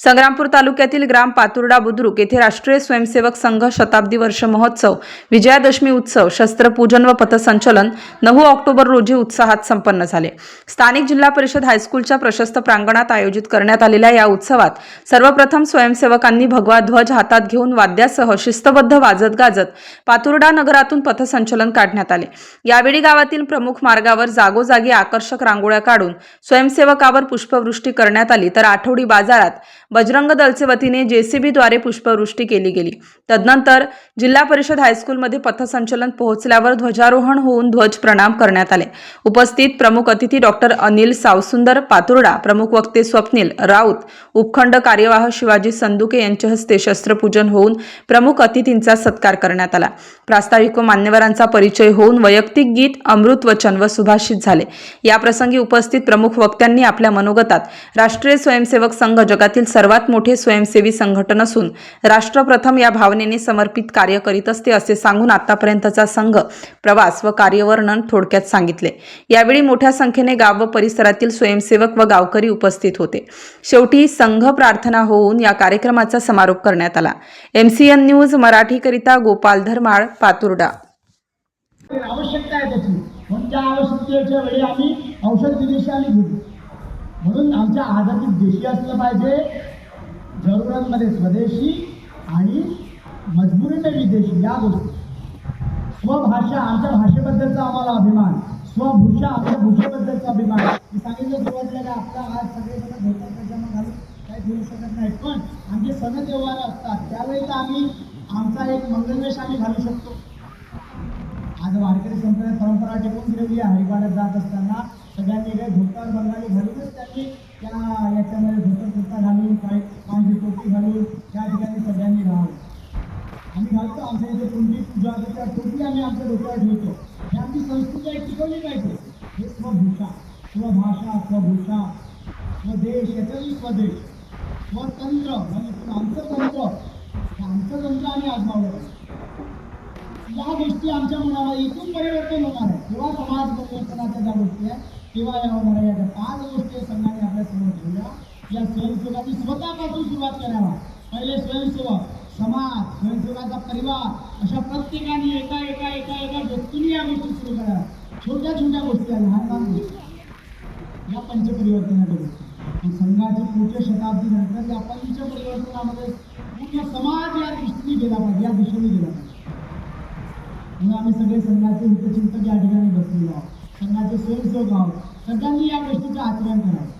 Sangrampur तालुक्यातील ग्राम पातुर्डा बुद्रुक येथे राष्ट्रीय स्वयंसेवक संघ शताब्दी वर्ष महोत्सव विजयादशमी उत्सव शस्त्रपूजन व पथसंचलन नऊ ऑक्टोबर रोजी उत्साहात संपन्न झाले. स्थानिक जिल्हा परिषद हायस्कूलच्या प्रशस्त प्रांगणात आयोजित करण्यात आलेल्या या उत्सवात सर्वप्रथम स्वयंसेवकांनी भगवा ध्वज हातात घेऊन वाद्यासह शिस्तबद्ध वाजत गाजत पातुर्डा नगरातून पथसंचलन काढण्यात आले. यावेळी गावातील प्रमुख मार्गावर जागोजागी आकर्षक रांगोळ्या काढून स्वयंसेवकावर पुष्पवृष्टी करण्यात आली. तर आठवडी बाजारात बजरंग दलचे वतीने जेसीबीद्वारे पुष्पवृष्टी केली गेली. तदनंतर जिल्हा परिषद हायस्कूलमध्ये पथसंचलन पोहोचल्यावर ध्वजारोहण होऊन ध्वज प्रणाम करण्यात आले. उपस्थित प्रमुख अतिथी डॉक्टर अनिल सावसुंदर पातुर्डा प्रमुख वक्ते स्वप्नील राऊत उपखंड कार्यवाह शिवाजी संदुके यांच्या हस्ते शस्त्रपूजन होऊन प्रमुख अतिथींचा सत्कार करण्यात आला. प्रास्ताविक व मान्यवरांचा परिचय होऊन वैयक्तिक गीत अमृत वचन व सुभाषित झाले. याप्रसंगी उपस्थित प्रमुख वक्त्यांनी आपल्या मनोगतात राष्ट्रीय स्वयंसेवक संघ जगातील सर्वात मोठे स्वयंसेवी संघटन असून राष्ट्रप्रथम या भावनेने समर्पित कार्य करीत असते असे सांगून आतापर्यंतचा संघ प्रवास व कार्यवर्णन थोडक्यात सांगितले. यावेळी मोठ्या संख्येने गाव व परिसरातील स्वयंसेवक व गावकरी उपस्थित होते. शेवटी संघ प्रार्थना होऊन या कार्यक्रमाचा समारोप करण्यात आला. एमसीएन न्यूज मराठीकरिता गोपाल धर्माळ पातुर्डा. आवश्यकता आहे त्याची. त्या आवश्यकतेच्या वेळी आम्ही औषध विदेशी म्हणून आमच्या आहारातील देशी असलं पाहिजे जरुरांमध्ये स्वदेशी आणि मजबुरीने विदेशी या गोष्टी. स्वभाषा आमच्या भाषेबद्दलचा आम्हाला अभिमान. स्वभूषा आमच्या भूषेबद्दलचा अभिमान. मी सांगितलं सुरुवातीला का आपला आज सगळेजण धोतर पजामा घालून काही फिरू शकत नाही पण आमचे सण त्योहार असतात त्यावेळेस आम्ही आमचा एक मंगलवेश आम्ही घालू शकतो. आज वारकरी संप्रदाय परंपरा टिकून दिलेली आहे. हरिपाड्यात जात असताना सगळ्यांनी काही धोतर बंगाली घालूनच त्यांनी त्या याच्यामध्ये धोतर कुर्ता घालून काही पांढरी टोपी घालून त्या ठिकाणी सगळ्यांनी राहावं आम्ही घालतो आमच्या इथे कोणती पूजा होते त्या टोपी आम्ही आमच्या डोक्यावर ठेवतो. हे आमची संस्कृती आहे टिकवली पाहिजे. हे स्वभूषा स्वभाषा स्वभूषा. स्वदेश याच्याही स्वदेश. स्वतंत्र म्हणजे आमचं तंत्र आमचं तंत्र आम्ही आजमावलं या गोष्टी आमच्या मनाला इथून परिवर्तन होणार आहे. किंवा समाज परिवर्तनाच्या ज्या गोष्टी आहेत किंवा या होणाऱ्या या ज्या पाच गोष्टी संघाने आपल्यासमोर ठेवल्या. या स्वयंसेवकाची स्वतःपासून सुरुवात करावा. पहिले स्वयंसेवक समाज स्वयंसेवकाचा परिवार अशा प्रत्येकाने एका एका एका एका व्यक्तीने या गोष्टी सुरू करा. छोट्या छोट्या गोष्टी आहेत. लहान लहान गोष्टी या पंचपरिवर्तनाकडे. संघाची पुढच्या शताब्दी नंतर या पंचपरिवर्तनामध्ये पूर्ण समाज या दृष्टीने गेला पाहिजे या दिशेने गेला पाहिजे. म्हणून आम्ही सगळे संघाचे हितचिंतक या ठिकाणी बसलेलो आहोत. संघाचे स्वयंसेवक आहोत. सगळ्यांनी या गोष्टीचं आचरण करावं.